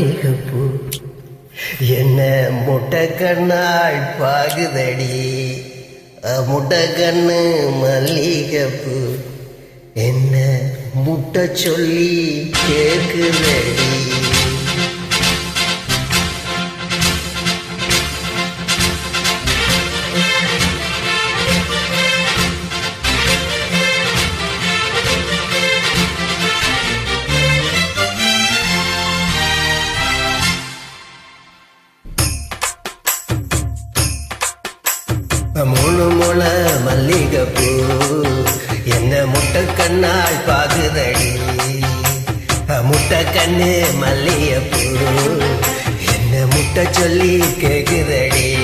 மல்லிகைப்பூ என்ன முட்டை கண்ணாள் பாகுதடி? அஹ், முட்டை கண்ணு மல்லிகைப்பூ. என்ன முட்டை சொல்லி கேட்குதடி மூணு முள மல்லிகைப்பூ. என்ன முட்டை கண்ணால் பாகுதடி. முட்டை கண்ணு மல்லிகைப்பூ. என்ன முட்டை சொல்லி கேக்குதடி.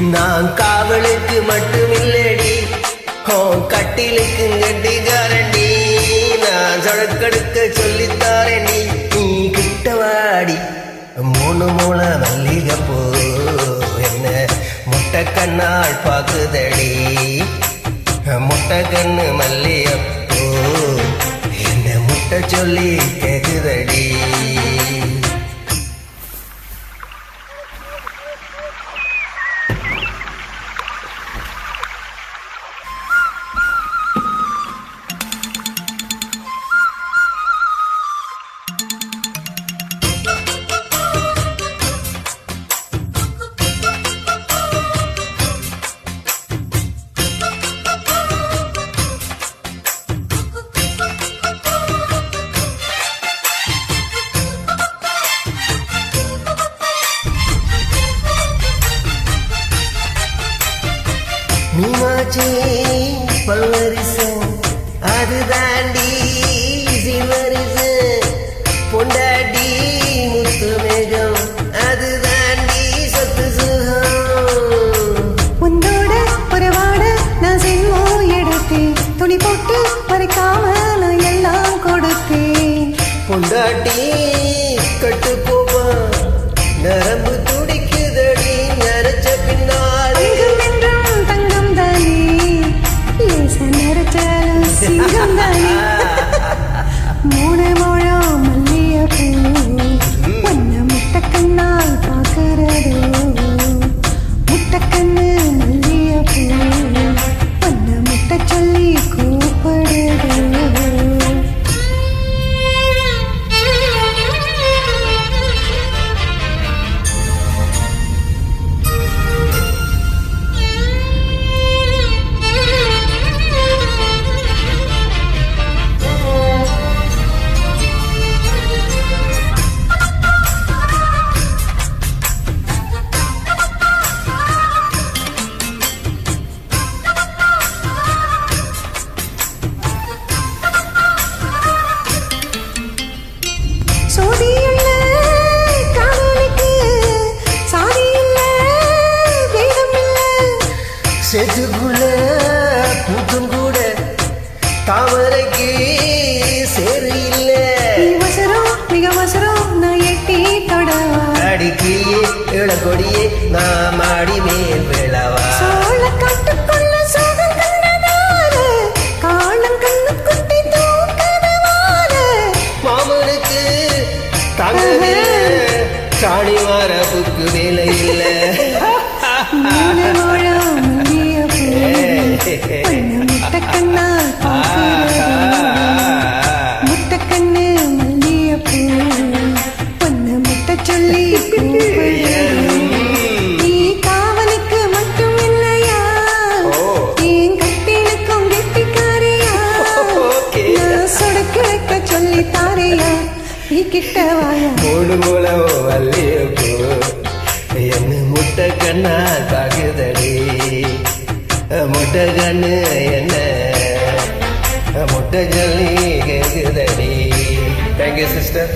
நான் காவலுக்கு மட்டும் இல்லடி ஓ கட்டிலுக்கு கட்டிக்காரண்டி. நான் சொடக்கடுக்க சொல்லித்தாரண்டி. நீ கிட்டவாடி காதலி. முட்டை மல்லியப்போ என்ன முட்டை சொல்லி பொண்டாட்டி செதுக்குள்ள பூத்தும் கூட தாமரைக்கு சேரு இல்ல வசரம் மிக வசரம் நான் எட்டி தொடவா அடிக்கியே இளக்கொடியே நான் மாடி மேல் விழவா. சோழ காட்டுக்குள்ள சோகம் கண்டதால காலம் கண்ணு குட்டி தூக்கதவால மாமனுக்கு சாணி இல்ல. மூணு முழம் நீ கிட்ட வாயா. மூணு மூலம் வல்லியப்பூ. என்ன முட்டை கண்ணா தாக்குதடி முட்டை கண்ணு என்ன? முட்டை ஜல்லி கேக்குதடி. Thank you sister